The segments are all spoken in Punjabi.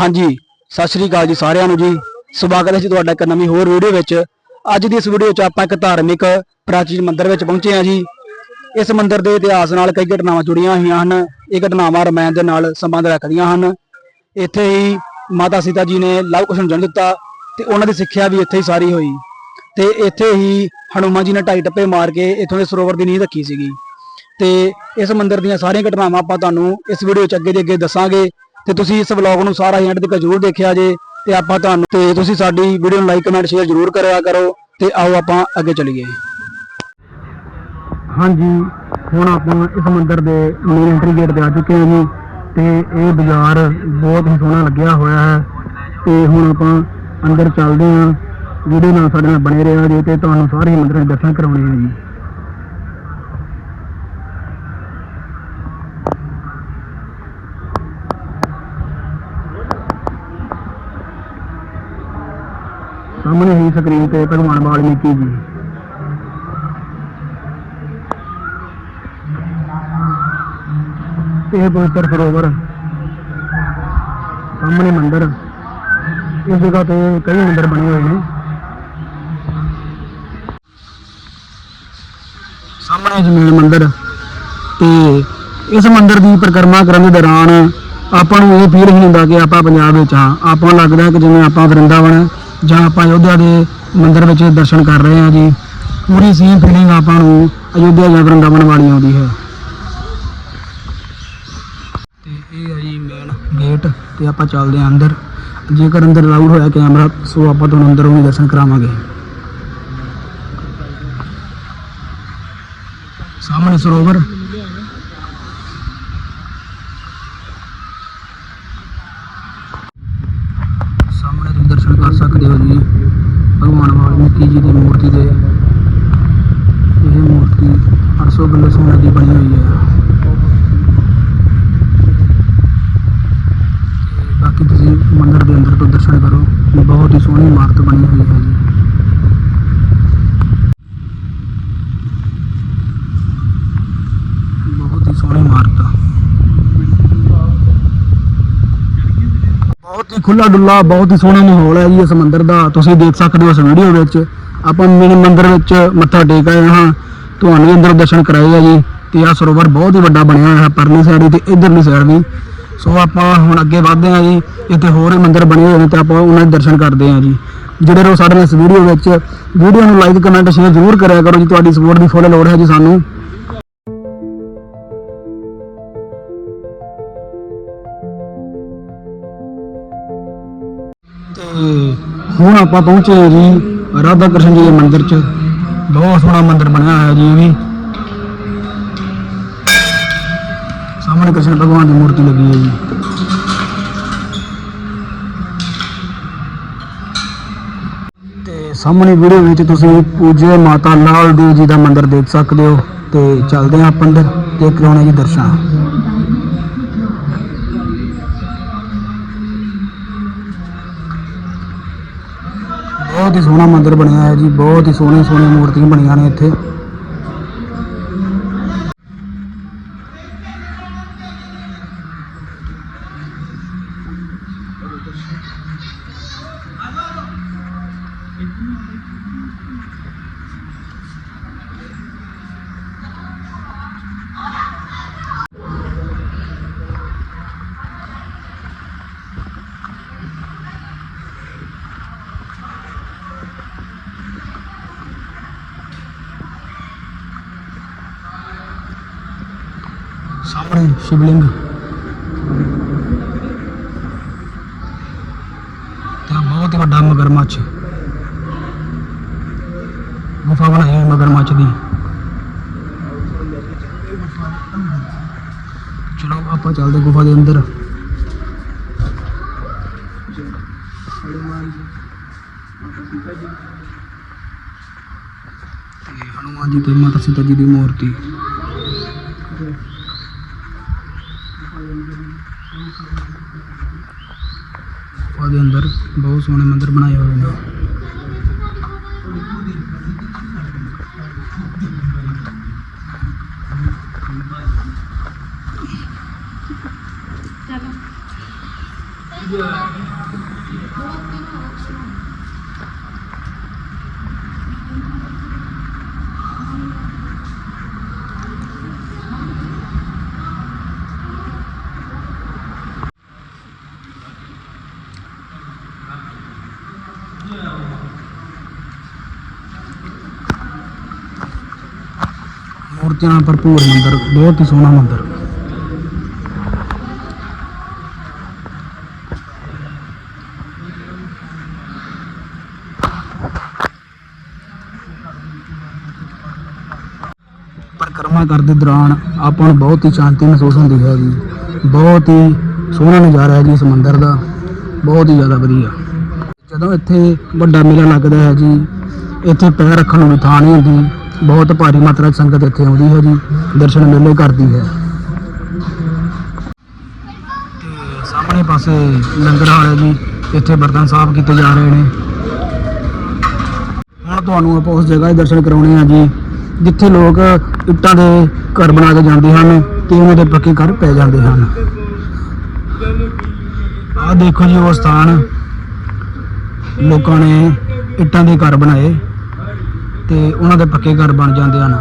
ਹਾਂਜੀ, ਸਤਿ ਸ਼੍ਰੀ ਅਕਾਲ ਜੀ ਸਾਰਿਆਂ ਨੂੰ ਜੀ। ਸਵਾਗਤ ਹੈ ਜੀ ਤੁਹਾਡਾ ਇੱਕ ਨਵੀਂ ਹੋਰ ਵੀਡੀਓ ਵਿੱਚ। ਅੱਜ ਦੀ ਇਸ ਵੀਡੀਓ 'ਚ ਆਪਾਂ ਇੱਕ ਧਾਰਮਿਕ ਪ੍ਰਾਚੀਨ ਮੰਦਿਰ ਵਿੱਚ ਪਹੁੰਚੇ ਹਾਂ ਜੀ। ਇਸ ਮੰਦਿਰ ਦੇ ਇਤਿਹਾਸ ਨਾਲ ਕਈ ਘਟਨਾਵਾਂ ਜੁੜੀਆਂ ਹੋਈਆਂ ਹਨ। ਇਹ ਘਟਨਾਵਾਂ ਰਮਾਇਣ ਦੇ ਨਾਲ ਸੰਬੰਧ ਰੱਖਦੀਆਂ ਹਨ। ਇੱਥੇ ਹੀ ਮਾਤਾ ਸੀਤਾ ਜੀ ਨੇ ਲਵ ਕੁਸ਼ ਨੂੰ ਜਨਮ ਦਿੱਤਾ ਤੇ ਉਹਨਾਂ ਦੀ ਸਿੱਖਿਆ ਵੀ ਇੱਥੇ ਹੀ ਸਾਰੀ ਹੋਈ। ਤੇ ਇੱਥੇ ਹੀ ਹਨੂਮਾਨ ਜੀ ਨੇ ਢਾਈ ਟੱਪੇ ਮਾਰ ਕੇ ਇੱਥੋਂ ਦੇ ਸਰੋਵਰ ਦੀ ਨੀਂਹ ਰੱਖੀ ਸੀਗੀ। ਤੇ ਇਸ ਮੰਦਿਰ ਦੀਆਂ ਸਾਰੀਆਂ ਘਟਨਾਵਾਂ ਆਪਾਂ ਤੁਹਾਨੂੰ ਇਸ ਵੀਡੀਓ 'ਚ ਅੱਗੇ ਦੇ ਅੱਗੇ ਦੱਸਾਂਗੇ। ਤੇ ਤੁਸੀਂ ਇਸ ਵਲੌਗ ਨੂੰ ਸਾਰਾ ਐਂਡ ਤੱਕ ਜ਼ਰੂਰ ਦੇਖਿਆ ਜੇ ਤੇ ਆਪਾਂ ਤੁਹਾਨੂੰ ਤੇ ਤੁਸੀਂ ਸਾਡੀ ਵੀਡੀਓ ਨੂੰ ਲਾਈਕ, ਕਮੈਂਟ, ਸ਼ੇਅਰ ਜ਼ਰੂਰ ਕਰਿਆ ਕਰੋ ਤੇ ਆਓ ਆਪਾਂ ਅੱਗੇ ਚਲੀਏ। ਹਾਂਜੀ, ਹੁਣ ਆਪਾਂ ਇਸ ਮੰਦਿਰ ਦੇ ਮੇਨ ਐਂਟਰੀ ਗੇਟ ਤੇ ਆ ਚੁੱਕੇ ਹਾਂ ਜੀ ਤੇ ਇਹ ਬਾਜ਼ਾਰ ਬਹੁਤ ਹੀ ਸੋਹਣਾ ਲੱਗਿਆ ਹੋਇਆ ਹੈ ਤੇ ਹੁਣ ਆਪਾਂ ਅੰਦਰ ਚੱਲਦੇ ਹਾਂ ਵੀਡੀਓ ਨਾਲ ਸਾਡੇ ਨਾਲ ਬਣੇ ਰਹੋ ਜੀ ਤੇ ਤੁਹਾਨੂੰ ਸਾਰੇ ਮੰਦਿਰਾਂ ਦੇ ਦਰਸ਼ਨ ਕਰਾਉਣੇ ਆ ਜੀ। ਸਾਹਮਣੇ ਹੀ ਸਕਰੀਨ ਤੇ ਭਗਵਾਨ ਵਾਲਮੀਕੀ ਜੀ। ਇਹ ਪਵਿੱਤਰ ਸਰੋਵਰ, ਸਾਹਮਣੇ ਮੰਦਿਰ, ਇਸ ਜਗ੍ਹਾ ਤੇ ਕਈ ਮੰਦਿਰ ਬਣੇ ਹੋਏ ਨੇ। ਸਾਹਮਣੇ ਜਮੀਨ ਮੰਦਿਰ ਤੇ ਇਸ ਮੰਦਿਰ ਦੀ ਪਰਿਕਰਮਾ ਕਰਨ ਦੇ ਦੌਰਾਨ ਆਪਾਂ ਨੂੰ ਇਹ ਫੀਲ ਹੀ ਹੁੰਦਾ ਕਿ ਆਪਾਂ ਪੰਜਾਬ ਵਿੱਚ ਹਾਂ। ਆਪਾਂ ਨੂੰ ਲੱਗਦਾ ਕਿ ਜਿਵੇਂ ਆਪਾਂ ਵਰਿੰਦਾਵਨ ਜਾਂ ਆਪਾਂ ਅਯੋਧਿਆ ਦੇ ਮੰਦਿਰ ਵਿੱਚ ਦਰਸ਼ਨ ਕਰ ਰਹੇ ਹਾਂ ਜੀ। ਪੂਰੀ ਸੇਮ ਫੀਲਿੰਗ ਆਪਾਂ ਨੂੰ ਅਯੋਧਿਆ ਜਾਂ ਵਰਿੰਦਾਵਨ ਵਾਲੀ ਆਉਂਦੀ ਹੈ। ਤੇ ਇਹ ਹੈ ਜੀ ਮੇਨ ਗੇਟ ਤੇ ਆਪਾਂ ਚੱਲਦੇ ਹਾਂ ਅੰਦਰ। ਜੇਕਰ ਅੰਦਰ ਲਾਊਡ ਹੋਇਆ ਕੈਮਰਾ ਸੋ ਆਪਾਂ ਤੁਹਾਨੂੰ ਅੰਦਰੋਂ ਵੀ ਦਰਸ਼ਨ ਕਰਾਵਾਂਗੇ। ਸਾਹਮਣੇ ਸਰੋਵਰ ਸਾਹਮਣੇ ਤੁਸੀਂ ਦਰਸ਼ਨ ਕਰ ਸਕਦੇ ਹੋ ਜੀ ਭਗਵਾਨ ਵਾਲਮੀਕੀ ਜੀ ਦੀ ਮੂਰਤੀ ਦੇ ਇਹ ਮੂਰਤੀ 800 ਕਿਲੋ ਸੋਨੇ ਦੀ ਬਣੀ ਹੋਈ ਹੈ। ਬਾਕੀ ਤੁਸੀਂ ਮੰਦਿਰ ਦੇ ਅੰਦਰ ਤੋਂ ਦਰਸ਼ਨ ਕਰੋ। ਬਹੁਤ ਹੀ ਸੋਹਣੀ ਇਮਾਰਤ ਬਣੀ ਹੋਈ ਹੈ ਜੀ। ਬਹੁਤ ਹੀ ਸੋਹਣੀ ਇਮਾਰਤ ਬਹੁਤ ਹੀ ਖੁੱਲਾ ਡੁੱਲਾ, ਬਹੁਤ ਹੀ ਸੋਹਣਾ ਮਾਹੌਲ ਹੈ ਜੀ ਇਸ ਮੰਦਿਰ ਦਾ। ਤੁਸੀਂ ਦੇਖ ਸਕਦੇ ਹੋ ਇਸ ਵੀਡੀਓ ਵਿੱਚ। ਆਪਾਂ ਮੇਨ ਮੰਦਿਰ ਵਿੱਚ ਮੱਥਾ ਟੇਕ ਆਏ ਹਾਂ। ਤੁਹਾਨੂੰ ਵੀ ਅੰਦਰ ਦਰਸ਼ਨ ਕਰਾਏ ਆ ਜੀ ਤੇ ਆ ਸਰੋਵਰ ਬਹੁਤ ਹੀ ਵੱਡਾ ਬਣਿਆ ਹੋਇਆ ਹੈ, ਪਰਲੀ ਸਾਈਡ ਤੇ ਇਧਰਲੀ ਸਾਈਡ ਵੀ। ਸੋ ਆਪਾਂ ਹੁਣ ਅੱਗੇ ਵਧਦੇ ਹਾਂ ਜੀ, ਇੱਥੇ ਹੋਰ ਵੀ ਮੰਦਿਰ ਬਣੇ ਹੋਏ ਨੇ ਤੇ ਆਪਾਂ ਉਹਨਾਂ ਦੇ ਦਰਸ਼ਨ ਕਰਦੇ ਹਾਂ ਜੀ। ਜਿਹੜੇ ਰੋ ਸਾਡੇ ਇਸ ਵੀਡੀਓ ਵਿੱਚ ਵੀਡੀਓ ਨੂੰ ਲਾਈਕ ਕਮੈਂਟ ਸ਼ੇਅਰ ਜ਼ਰੂਰ ਕਰਿਆ ਕਰੋ ਜੀ, ਤੁਹਾਡੀ ਸਪੋਰਟ ਦੀ ਫੁੱਲ ਲੋੜ ਹੈ ਜੀ ਸਾਨੂੰ। ਤੇ ਹੁਣ ਆਪਾਂ ਪਹੁੰਚੇ ਜੀ, ਰਾਧਾ ਕ੍ਰਿਸ਼ਨ ਜੀ ਦੇ ਮੰਦਿਰ 'ਚ। ਬਹੁਤ ਸੋਹਣਾ ਮੰਦਿਰ ਬਣਿਆ ਹੋਇਆ ਜੀ ਇਹ ਵੀ। ਸਾਹਮਣੇ ਕ੍ਰਿਸ਼ਨ ਭਗਵਾਨ ਦੀ ਮੂਰਤੀ ਲੱਗੀ ਹੈ। ਜੀ ਤੇ ਸਾਹਮਣੇ ਵੀਡੀਓ ਵਿੱਚ ਤੁਸੀਂ ਪੂਜੇ ਮਾਤਾ ਲਾਲ ਦੇਵ ਜੀ ਦਾ ਮੰਦਿਰ ਦੇਖ ਸਕਦੇ ਹੋ ਤੇ ਚੱਲਦੇ ਹਾਂ ਆਪਾਂ ਅੰਦਰ ਤੇ ਕਰਾਉਣੇ ਜੀ ਦਰਸ਼ਨ। ਬਹੁਤ ਹੀ ਸੋਹਣਾ ਮੰਦਿਰ ਬਣਿਆ ਹੈ ਜੀ ਬਹੁਤ ਹੀ ਸੋਹਣੇ ਸੋਹਣੇ ਮੂਰਤੀਆਂ ਬਣੀਆਂ ਨੇ ਇੱਥੇ ਸਾਹਮਣੇ ਸ਼ਿਵਲਿੰਗ ਤੇ ਬਹੁਤ ਵੱਡਾ ਮਗਰਮੱਛ। ਗੁਫਾ ਬਣਾਈ ਹੋਈ ਮਗਰਮੱਛ ਦੀ। ਚਲੋ, ਆਪਾਂ ਚੱਲਦੇ ਗੁਫਾ ਦੇ ਅੰਦਰ। ਤੇ ਹਨੂਮਾਨ ਜੀ ਤੇ ਮਾਤਾ ਸੀਤਾ ਜੀ ਦੀ ਮੂਰਤੀ। सोने मंदिर बनाए हुए हैं Yeah. ਮੂਰਤੀਆਂ ਨਾਲ ਭਰਪੂਰ ਮੰਦਿਰ, ਬਹੁਤ ਹੀ ਸੋਹਣਾ ਮੰਦਿਰ। ਪਰਿਕਰਮਾ ਕਰਦੇ ਦੌਰਾਨ ਆਪਾਂ ਨੂੰ ਬਹੁਤ ਹੀ ਸ਼ਾਂਤੀ ਮਹਿਸੂਸ ਹੁੰਦੀ ਹੈ ਜੀ ਬਹੁਤ ਹੀ ਸੋਹਣਾ ਨਜ਼ਾਰਾ ਹੈ ਜੀ ਇਸ ਮੰਦਿਰ ਦਾ। ਬਹੁਤ ਹੀ ਜ਼ਿਆਦਾ ਵਧੀਆ। ਜਦੋਂ ਇੱਥੇ ਵੱਡਾ ਮੇਲਾ ਲੱਗਦਾ ਹੈ ਜੀ, ਇੱਥੇ ਪੈਰ ਰੱਖਣ ਨੂੰ ਵੀ ਥਾਂ ਨਹੀਂ ਹੁੰਦੀ। ਬਹੁਤ ਭਾਰੀ ਮਾਤਰਾ 'ਚ ਸੰਗਤ ਇੱਥੇ ਆਉਂਦੀ ਹੈ ਜੀ, ਦਰਸ਼ਨ ਮੇਲੇ ਕਰਦੀ ਹੈ। ਤੇ ਸਾਹਮਣੇ ਪਾਸੇ ਲੰਗਰ ਹਾਲ ਹੈ ਜੀ, ਇੱਥੇ ਬਰਤਨ ਸਾਫ਼ ਕੀਤੇ ਜਾ ਰਹੇ ਨੇ। ਹੁਣ ਤੁਹਾਨੂੰ ਆਪਾਂ ਉਸ ਜਗ੍ਹਾ ਦੇ ਦਰਸ਼ਨ ਕਰਾਉਣੇ ਆ ਜੀ, ਜਿੱਥੇ ਲੋਕ ਇੱਟਾਂ ਦੇ ਘਰ ਬਣਾ ਕੇ ਜਾਂਦੇ ਹਨ ਤੇ ਉਹਨਾਂ ਦੇ ਪੱਕੇ ਘਰ ਪੈ ਜਾਂਦੇ ਹਨ। ਆਹ ਦੇਖੋ ਜੀ ਉਹ ਸਥਾਨ, ਲੋਕਾਂ ਨੇ ਇੱਟਾਂ ਦੇ ਘਰ ਬਣਾਏ। ਤੇ ਉਹਨਾਂ ਦੇ ਪੱਕੇ ਘਰ ਬਣ ਜਾਂਦੇ ਹਨ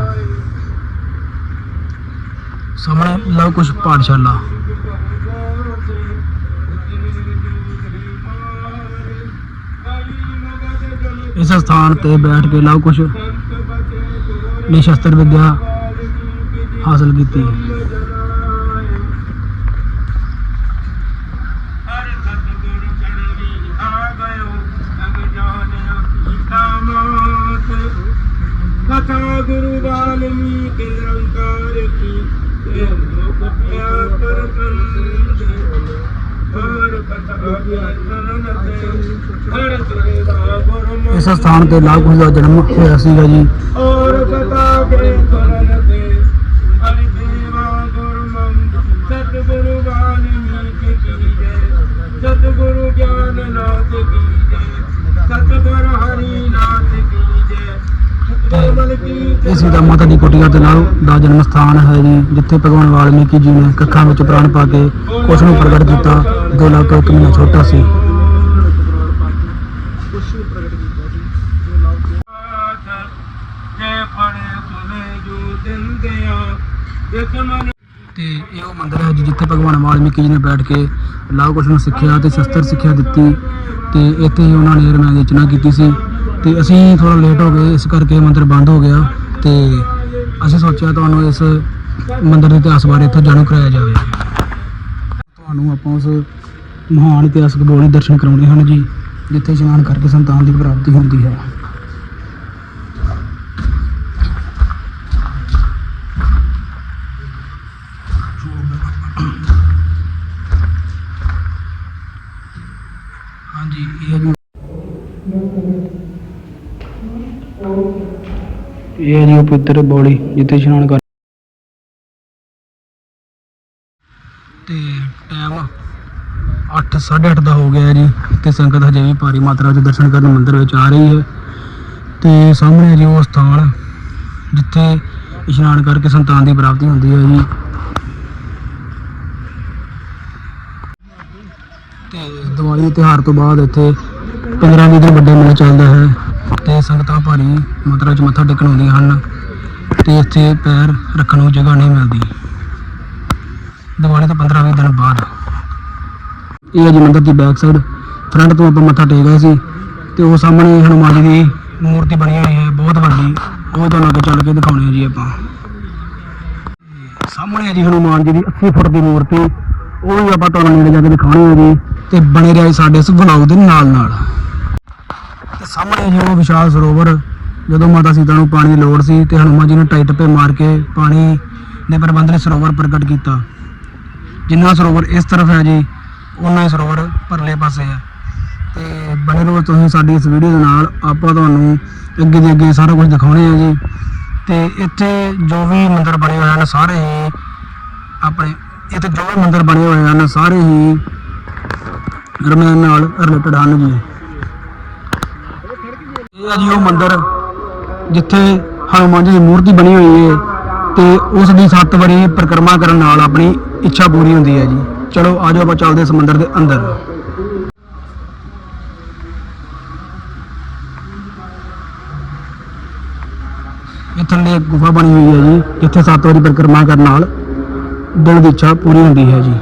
ਸਾਹਮਣੇ ਲਓ ਕੁਝ ਪਾਠਸ਼ਾਲਾ। ਇਸ ਸਥਾਨ ਤੇ ਬੈਠ ਕੇ ਲਓ ਕੁਝ ਨੇ ਸ਼ਸਤਰ ਵਿਦਿਆ ਹਾਸਲ ਕੀਤੀ ਹਰ ਸਤਿਗੁਰ ਚਰਣੀ ਆ ਗਇਓ ਅਗ ਜਾਣਿਓ ਕੀਤਾ ਮਾਤ ਕਥਾ ਗੁਰੂ ਵਾਲਮੀਕਿ ਨਿਰੰਕਾਰ ਕੀ ਤੇ ਲੋਕ ਪਿਆ ਪਰ ਕੰਦ ਹਰ ਕਥਾ ਕੀਰਤਨ ਤੇ ਹਰ ਸੇਵਾ ਗੁਰੂ ਇਸ ਸਥਾਨ ਤੇ ਲਾਭ ਕੁਝ ਦਾ ਜਨਮ ਹੋਇਆ ਸੀਗਾ ਜੀ। ਔਰ ਕਥਾ ਕੇ ਇਹ ਸੀਤਾ ਮਾਤਾ ਦੀ ਕੁਟੀਆ ਤੇ ਲਾਭ ਦਾ ਜਨਮ ਸਥਾਨ ਹੈ ਜੀ, ਜਿੱਥੇ ਭਗਵਾਨ ਵਾਲਮੀਕੀ ਜੀ ਨੇ ਕੱਖਾਂ ਵਿੱਚ ਪ੍ਰਾਣ ਪਾ ਕੇ ਉਸ ਨੂੰ ਪ੍ਰਗਟ ਕੀਤਾ ਜੋ ਲੱਗ ਕੇ ਇੱਕ ਛੋਟਾ ਸੀ? ਤੇ ਇਹ ਉਹ ਮੰਦਿਰ ਹੈ ਜੀ, ਜਿੱਥੇ ਭਗਵਾਨ ਵਾਲਮੀਕੀ ਜੀ ਨੇ ਬੈਠ ਕੇ ਲਾਭ ਕੁਸ਼ ਨੂੰ ਸਿੱਖਿਆ ਤੇ ਸ਼ਸਤਰ ਸਿੱਖਿਆ ਦਿੱਤੀ ਤੇ ਇੱਥੇ ਹੀ ਉਹਨਾਂ ਨੇ ਰਮਾਇਣ ਦੀ ਰਚਨਾ ਕੀਤੀ ਸੀ। ਤੇ ਅਸੀਂ ਥੋੜਾ ਲੇਟ ਹੋ ਗਏ, ਇਸ ਕਰਕੇ ਇਹ ਮੰਦਿਰ ਬੰਦ ਹੋ ਗਿਆ ਤੇ ਅਸੀਂ ਸੋਚਿਆ ਤੁਹਾਨੂੰ ਇਸ ਮੰਦਿਰ ਦੇ ਇਤਿਹਾਸ ਬਾਰੇ ਇੱਥੋਂ ਜਾਣੂ ਕਰਾਇਆ ਜਾਵੇ। ਤੁਹਾਨੂੰ ਆਪਾਂ ਉਸ ਮਹਾਨ ਇਤਿਹਾਸਕ ਬੋਲੀ ਦਰਸ਼ਨ ਕਰਾਉਣੇ ਹਨ ਜੀ, ਜਿੱਥੇ ਇਸ਼ਨਾਨ ਕਰਕੇ ਸੰਤਾਨ ਦੀ ਪ੍ਰਾਪਤੀ ਹੁੰਦੀ ਹੈ ਹਾਂਜੀ ਇਹ ਜੀ ਇਹ ਹੈ ਜੀ ਪਵਿੱਤਰ ਬੋਲੀ ਜਿੱਥੇ ਇਸ਼ਨਾਨ ਕਰ ਤੇ ਟਾਈਮ 8 8:30 ਦਾ ਹੋ ਗਿਆ ਜੀ, ਤੇ ਸੰਗਤ ਹਜੇ ਵੀ ਭਾਰੀ ਮਾਤਰਾ 'ਚ ਦਰਸ਼ਨ ਕਰਨ ਮੰਦਿਰ ਵਿੱਚ ਆ ਰਹੀ ਹੈ। ਤੇ ਸਾਹਮਣੇ ਜੀ ਉਹ ਸਥਾਨ, ਜਿੱਥੇ ਇਸ਼ਨਾਨ ਕਰਕੇ ਸੰਤਾਨ ਦੀ ਪ੍ਰਾਪਤੀ ਹੁੰਦੀ ਹੈ ਜੀ। ਤੇ ਦੀਵਾਲੀ ਤਿਉਹਾਰ ਤੋਂ ਬਾਅਦ ਇੱਥੇ 15 ਵੀਹ ਦਿਨ ਵੱਡਾ ਮੇਲਾ ਚੱਲਦਾ ਹੈ। ਤੇ ਸੰਗਤਾਂ ਭਾਰੀ ਮਾਤਰਾ 'ਚ ਮੱਥਾ ਟੇਕਣ ਆਉਂਦੀਆਂ ਹਨ ਤੇ ਇੱਥੇ ਪੈਰ ਰੱਖਣ ਨੂੰ ਜਗ੍ਹਾ ਨਹੀਂ ਮਿਲਦੀ। ਦੀਵਾਲੀ ਤੋਂ 15 ਵੀਹ ਦਿਨ ਬਾਅਦ। ਇਹ ਹੈ ਜੀ ਮੰਦਿਰ ਦੀ ਬੈਕ ਸਾਈਡ ਫਰੰਟ ਤੋਂ ਆਪਾਂ ਮੱਥਾ ਟੇਕ ਗਏ ਸੀ ਤੇ ਉਹ ਸਾਹਮਣੇ ਹਨੂਮਾਨ ਜੀ ਦੀ ਮੂਰਤੀ ਬਣੀ ਹੋਈ ਹੈ, ਬਹੁਤ ਵੱਡੀ। ਉਹ ਤੁਹਾਨੂੰ ਅੱਗੇ ਚੱਲ ਕੇ ਦਿਖਾਉਣੀ ਹੈ ਜੀ ਆਪਾਂ। ਸਾਹਮਣੇ ਹੈ ਜੀ ਹਨੂਮਾਨ ਜੀ ਦੀ 80 ਫੁੱਟ ਦੀ ਮੂਰਤੀ। ਉਹ ਵੀ ਆਪਾਂ ਤੁਹਾਨੂੰ ਨੇੜੇ ਜਾ ਕੇ ਦਿਖਾਉਣੀ ਹੈ ਜੀ। ਤੇ ਬਣੇ ਰਹੇ ਸਾਡੇ ਇਸ ਵਲੌਗ ਦੇ ਨਾਲ ਨਾਲ ਸਾਹਮਣੇ ਜੀ ਉਹ ਵਿਸ਼ਾਲ ਸਰੋਵਰ, ਜਦੋਂ ਮਾਤਾ ਸੀਤਾ ਨੂੰ ਪਾਣੀ ਦੀ ਲੋੜ ਸੀ ਤੇ ਹਨੂਮਾਨ ਜੀ ਨੇ ਟਾਈ ਟੱਪੇ ਮਾਰ ਕੇ ਪਾਣੀ ਦੇ ਪ੍ਰਬੰਧ ਲਈ ਸਰੋਵਰ ਪ੍ਰਗਟ ਕੀਤਾ। ਜਿੰਨਾ ਸਰੋਵਰ ਇਸ ਤਰਫ ਹੈ ਜੀ ਉਹਨਾਂ ਹੀ ਸਰੋਵਰ ਪਰਲੇ ਪਾਸੇ ਹੈ। ਤੇ ਬਣੇ ਰਹੋ ਤੁਸੀਂ ਸਾਡੀ ਇਸ ਵੀਡੀਓ ਦੇ ਨਾਲ, ਆਪਾਂ ਤੁਹਾਨੂੰ ਅੱਗੇ ਦੇ ਅੱਗੇ ਸਾਰਾ ਕੁਝ ਦਿਖਾਉਣੇ ਆ ਜੀ। ਤੇ ਇੱਥੇ ਜੋ ਵੀ ਮੰਦਰ ਬਣੇ ਹੋਏ ਹਨ, ਸਾਰੇ ਹੀ ਆਪਣੇ, ਇੱਥੇ ਜੋ ਵੀ ਮੰਦਰ ਬਣੇ ਹੋਏ ਹਨ, ਸਾਰੇ ਹੀ ਰਮਾਇਣ ਨਾਲ ਰਿਲੇਟਡ ਹਨ ਜੀ। ਇਹ ਹੈ ਜੀ ਉਹ ਮੰਦਿਰ, ਜਿੱਥੇ ਹਨੂਮਾਨ ਜੀ ਦੀ ਮੂਰਤੀ ਬਣੀ ਹੋਈ ਹੈ ਤੇ ਉਸ ਦੀ ਸੱਤ ਵਾਰੀ ਪਰਿਕਰਮਾ ਕਰਨ ਨਾਲ ਆਪਣੀ ਇੱਛਾ ਪੂਰੀ ਹੁੰਦੀ ਹੈ ਜੀ। ਚਲੋ ਆਜੋ ਆਪਾਂ ਚੱਲਦੇ ਇਸ ਮੰਦਿਰ ਦੇ ਅੰਦਰ। ਇਹ ਥੱਲੇ ਇੱਕ ਗੁਫਾ ਬਣੀ ਹੋਈ ਹੈ ਜੀ, ਜਿੱਥੇ ਸੱਤ ਵਾਰੀ ਪਰਿਕਰਮਾ ਕਰਨ ਨਾਲ ਦਿਲ ਦੀ ਇੱਛਾ ਪੂਰੀ ਹੁੰਦੀ ਹੈ ਜੀ।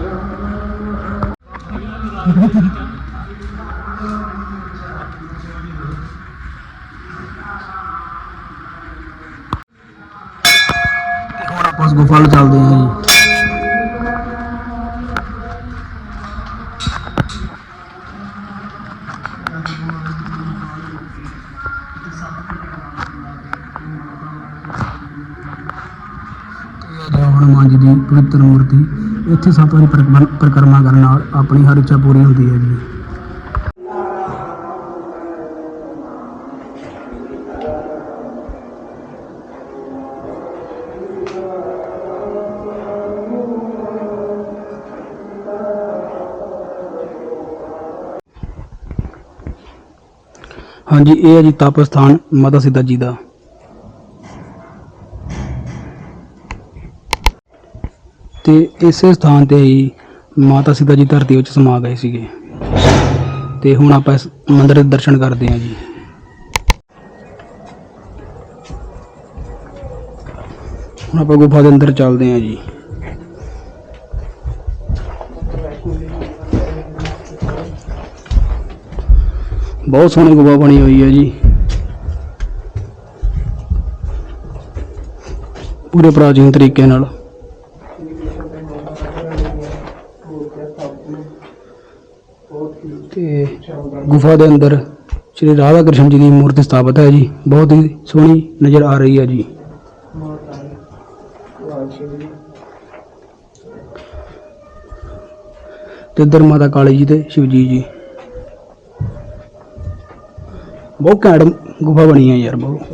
ਇਹ ਹੈ ਜੀ ਦੀ ਪਵਿੱਤਰ ਮੂਰਤੀ, ਇੱਥੇ ਸਭ ਵਾਰੀ ਪਰਿਕਰਮਾ ਕਰਨ ਨਾਲ ਆਪਣੀ ਹਰ ਇੱਛਾ ਪੂਰੀ ਹੁੰਦੀ ਹੈ ਜੀ। ਹਾਂਜੀ, ਇਹ ਹੈ ਜੀ ਤਪ ਸਥਾਨ ਮਾਤਾ ਸਿੱਧਾ ਜੀ ਦਾ। ਤੇ ਇਸੇ ਸਥਾਨ ਤੇ ਹੀ ਮਾਤਾ ਸਿੱਧਾ ਜੀ ਧਰਤੀ ਵਿੱਚ ਸਮਾ ਗਏ ਸੀਗੇ। ਤੇ ਹੁਣ ਆਪਾਂ ਇਸ ਮੰਦਿਰ ਦੇ ਦਰਸ਼ਨ ਕਰਦੇ ਹਾਂ ਜੀ। ਹੁਣ ਆਪਾਂ ਗੁਫਾ ਦੇ ਅੰਦਰ ਚੱਲਦੇ ਹਾਂ ਜੀ। ਬਹੁਤ ਸੋਹਣੀ ਗੁਫਾ ਬਣੀ ਹੋਈ ਹੈ ਜੀ। ਪੂਰੇ ਪ੍ਰਾਚੀਨ ਤਰੀਕੇ ਨਾਲ। ਤੇ ਗੁਫਾ ਦੇ ਅੰਦਰ ਸ਼੍ਰੀ ਰਾਧਾ ਕ੍ਰਿਸ਼ਨ ਜੀ ਦੀ ਮੂਰਤੀ ਸਥਾਪਿਤ ਹੈ ਜੀ। ਬਹੁਤ ਹੀ ਸੋਹਣੀ ਨਜ਼ਰ ਆ ਰਹੀ ਹੈ ਜੀ। ਤੇ ਇੱਧਰ ਮਾਤਾ ਕਾਲੀ ਜੀ ਤੇ ਸ਼ਿਵ ਜੀ ਜੀ। ਬਹੁਤ ਘੈਂਟ ਗੁਫਾ ਬਣੀ ਹੈ ਯਾਰ ਬਹੁਤ।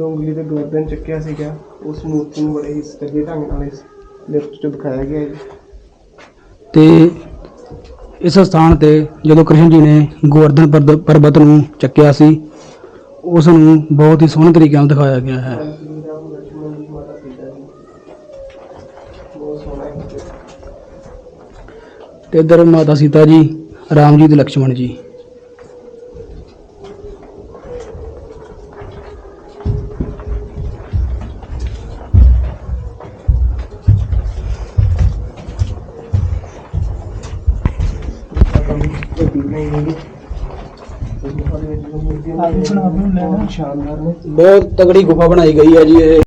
ਉਂਗਲੀ ਦੇ ਗੋਰਦਨ ਚੱਕਿਆ ਸੀਗਾ ਉਸ ਮੂਰਤੀ ਨੂੰ ਬੜੇ ਹੀ ਸਟੱਡੀ ਢੰਗ ਨਾਲ ਇਸ ਲਿਖਤ ਚ ਦਿਖਾਇਆ ਗਿਆ ਜੀ ਤੇ ਇਸ ਸਥਾਨ ਤੇ ਜਦੋਂ ਕ੍ਰਿਸ਼ਨ ਜੀ ਨੇ ਗੋਵਰਧਨ ਪਰਦ- ਪਰਬਤ ਨੂੰ ਚੱਕਿਆ ਸੀ, ਉਸ ਨੂੰ ਬਹੁਤ ਹੀ ਸੋਹਣੇ ਤਰੀਕੇ ਨਾਲ ਦਿਖਾਇਆ ਗਿਆ ਹੈ। ਤੇ ਇੱਧਰ ਮਾਤਾ ਸੀਤਾ ਜੀ, ਰਾਮ ਜੀ ਤੇ ਲਕਸ਼ਮਣ ਜੀ। ਬਹੁਤ ਤਗੜੀ ਗੁਫਾ ਬਣਾਈ ਗਈ ਹੈ ਜੀ ਇਹ।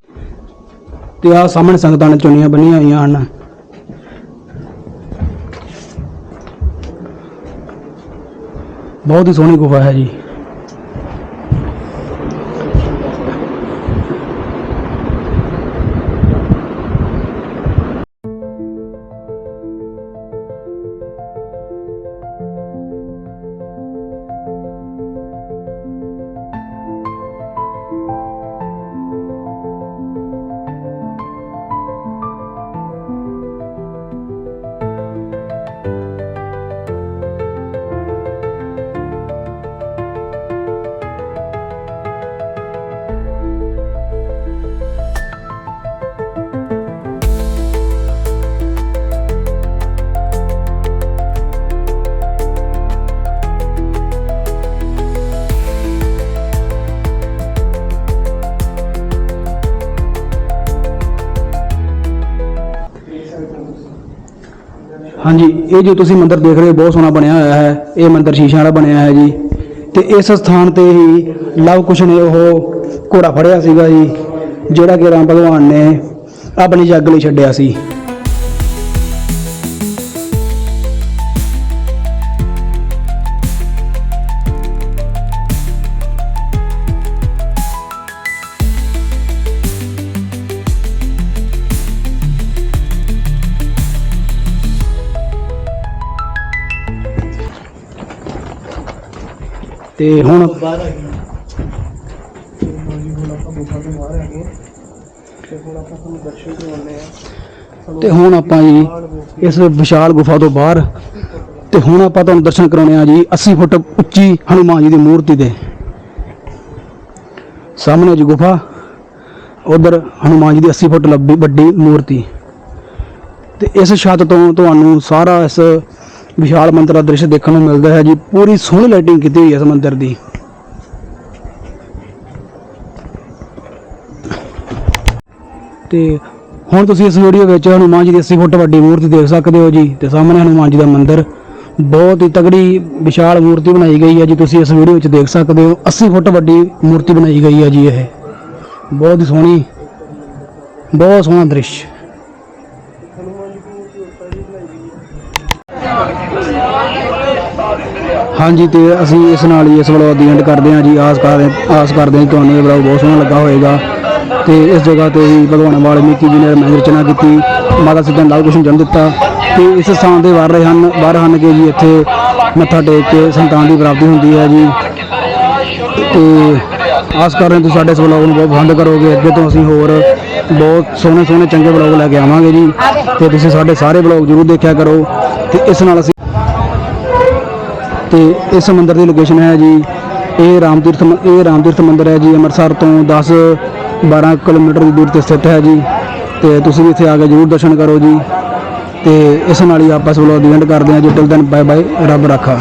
ਤੇ ਆ ਸਾਹਮਣੇ ਸੰਗਤਾਂ ਨੇ ਚੁਣੀਆਂ ਬਣੀਆਂ ਹੋਈਆਂ ਹਨ। ਬਹੁਤ ਹੀ ਸੋਹਣੀ ਗੁਫਾ ਹੈ ਜੀ। ਹਾਂਜੀ, ਇਹ ਜੋ ਤੁਸੀਂ ਮੰਦਿਰ ਦੇਖ ਰਹੇ ਹੋ, ਬਹੁਤ ਸੋਹਣਾ ਬਣਿਆ ਹੋਇਆ ਹੈ। ਇਹ ਮੰਦਿਰ ਸ਼ੀਸ਼ਾ ਵਾਲਾ ਬਣਿਆ ਹੈ ਜੀ। ਤੇ ਇਸ ਸਥਾਨ ਤੇ ਹੀ ਲਵ ਕੁਸ਼ ਨੇ ਉਹ ਘੋੜਾ ਫੜਿਆ ਸੀਗਾ ਜੀ, ਜਿਹੜਾ ਕਿ ਰਾਮ ਭਗਵਾਨ ਨੇ ਆਪਣੀ ਜੱਗ ਲਈ ਛੱਡਿਆ ਸੀ। ਤੇ ਹੁਣ ਬਾਹਰ ਆ ਗਏ ਹੁਣ ਆਪਾਂ ਗੁਫਾ ਤੋਂ ਬਾਹਰ ਆ ਗਏ। ਤੇ ਹੁਣ ਆਪਾਂ ਤੁਹਾਨੂੰ ਦਰਸ਼ਨ ਕਰਵਾਉਂਦੇ ਆ ਤੇ ਹੁਣ ਆਪਾਂ ਜੀ ਇਸ ਵਿਸ਼ਾਲ ਗੁਫਾ ਤੋਂ ਬਾਹਰ। ਤੇ ਹੁਣ ਆਪਾਂ ਤੁਹਾਨੂੰ ਦਰਸ਼ਨ ਕਰਾਉਣੇ ਆ ਜੀ 80 ਫੁੱਟ ਉੱਚੀ ਹਨੂਮਾਨ ਜੀ ਦੀ ਮੂਰਤੀ ਦੇ। ਸਾਹਮਣੇ ਜੀ ਗੁਫਾ ਉਧਰ ਹਨੂਮਾਨ ਜੀ ਦੀ 80 ਫੁੱਟ ਲੰਬੀ ਵੱਡੀ ਮੂਰਤੀ। ਤੇ ਇਸ ਛੱਤ ਤੋਂ ਤੁਹਾਨੂੰ ਸਾਰਾ ਇਸ ਵਿਸ਼ਾਲ ਮੰਦਿਰ ਦਾ ਦ੍ਰਿਸ਼ ਦੇਖਣ ਨੂੰ ਮਿਲਦਾ ਹੈ ਜੀ। ਪੂਰੀ ਸੋਹਣੀ ਲਾਈਟਿੰਗ ਕੀਤੀ ਹੋਈ ਹੈ ਇਸ ਮੰਦਰ ਦੀ। ਤੇ ਹੁਣ ਤੁਸੀਂ ਇਸ ਵੀਡੀਓ ਵਿੱਚ ਹਨੂਮਾਨ ਜੀ ਦੀ 80 ਫੁੱਟ ਵੱਡੀ ਮੂਰਤੀ ਦੇਖ ਸਕਦੇ ਹੋ ਜੀ। ਤੇ ਸਾਹਮਣੇ ਹਨੂਮਾਨ ਜੀ ਦਾ ਮੰਦਿਰ ਬਹੁਤ ਹੀ ਤਗੜੀ ਵਿਸ਼ਾਲ ਮੂਰਤੀ ਬਣਾਈ ਗਈ ਹੈ ਜੀ। ਤੁਸੀਂ ਇਸ ਵੀਡੀਓ ਵਿੱਚ ਦੇਖ ਸਕਦੇ ਹੋ 80 ਫੁੱਟ ਵੱਡੀ ਮੂਰਤੀ ਬਣਾਈ ਗਈ ਹੈ ਜੀ ਇਹ। ਬਹੁਤ ਹੀ ਸੋਹਣੀ, ਬਹੁਤ ਸੋਹਣਾ ਦ੍ਰਿਸ਼। ਹਾਂਜੀ ਤੇ ਅਸੀਂ ਇਸ ਨਾਲ ਹੀ ਇਸ ਵਲੋਗ ਦੀ ਐਂਡ ਕਰਦੇ ਹਾਂ ਜੀ। ਆਸ ਕਰਦੇ ਆਸ ਕਰਦੇ ਹਾਂ ਕਿ ਤੁਹਾਨੂੰ ਇਹ ਵਲੋਗ ਬਹੁਤ ਸੋਹਣਾ ਲੱਗਾ ਹੋਵੇਗਾ। ਤੇ ਇਸ ਜਗ੍ਹਾ ਤੇ ਹੀ ਭਗਵਾਨ ਵਾਲਮੀਕੀ ਜੀ ਨੇ ਮੰਦਿਰ ਰਚਨਾ ਕੀਤੀ। ਮਾਤਾ ਸਿੱਧਾ ਲਾਲ ਕ੍ਰਿਸ਼ਨ ਜਨਮ ਦਿੱਤਾ। ਤੇ ਇਸ ਸਥਾਨ ਦੇ ਵਾਰ ਰਹੇ ਹਨ ਬਾਹਰ ਹਨ ਕਿ ਜੀ ਇੱਥੇ ਮੱਥਾ ਟੇਕ ਕੇ ਸੰਤਾਨ ਦੀ ਪ੍ਰਾਪਤੀ ਹੁੰਦੀ ਹੈ ਜੀ। ਤੇ ਆਸ ਕਰ ਰਹੇ ਤੁਸੀਂ ਸਾਡੇ ਇਸ ਵਲੋਗ ਨੂੰ ਬਹੁਤ ਪਸੰਦ ਕਰੋਗੇ। ਅੱਗੇ ਤੋਂ ਅਸੀਂ ਹੋਰ ਬਹੁਤ ਸੋਹਣੇ ਸੋਹਣੇ ਚੰਗੇ ਵਲੋਗ ਲੈ ਕੇ ਆਵਾਂਗੇ ਜੀ। ਤੇ ਤੁਸੀਂ ਸਾਡੇ ਸਾਰੇ ਵਲੋਗ ਜ਼ਰੂਰ ਦੇਖਿਆ ਕਰੋ। ਤੇ ਇਸ ਨਾਲ ਅਸੀਂ ਤੇ ਇਸ ਮੰਦਿਰ ਦੀ ਲੋਕੇਸ਼ਨ ਹੈ ਜੀ, ਇਹ ਰਾਮ ਤੀਰਥ ਇਹ ਰਾਮ ਤੀਰਥ ਮੰਦਿਰ ਹੈ ਜੀ, ਅੰਮ੍ਰਿਤਸਰ ਤੋਂ 10 12 ਕਿਲੋਮੀਟਰ ਦੀ ਦੂਰੀ ਤੇ ਸਥਿਤ ਹੈ ਜੀ, ਤੇ ਤੁਸੀਂ ਵੀ ਇੱਥੇ ਆ ਕੇ ਜ਼ਰੂਰ ਦਰਸ਼ਨ ਕਰੋ ਜੀ, ਤੇ ਇਸ ਨਾਲ ਹੀ ਆਪਾਂ ਇਸ ਵਲੋਗ ਦੀ ਐਂਡ ਕਰਦੇ ਹਾਂ ਜੀ ਟਿਲ ਦੈਨ ਬਾਏ ਬਾਏ ਰੱਬ ਰਾਖਾ।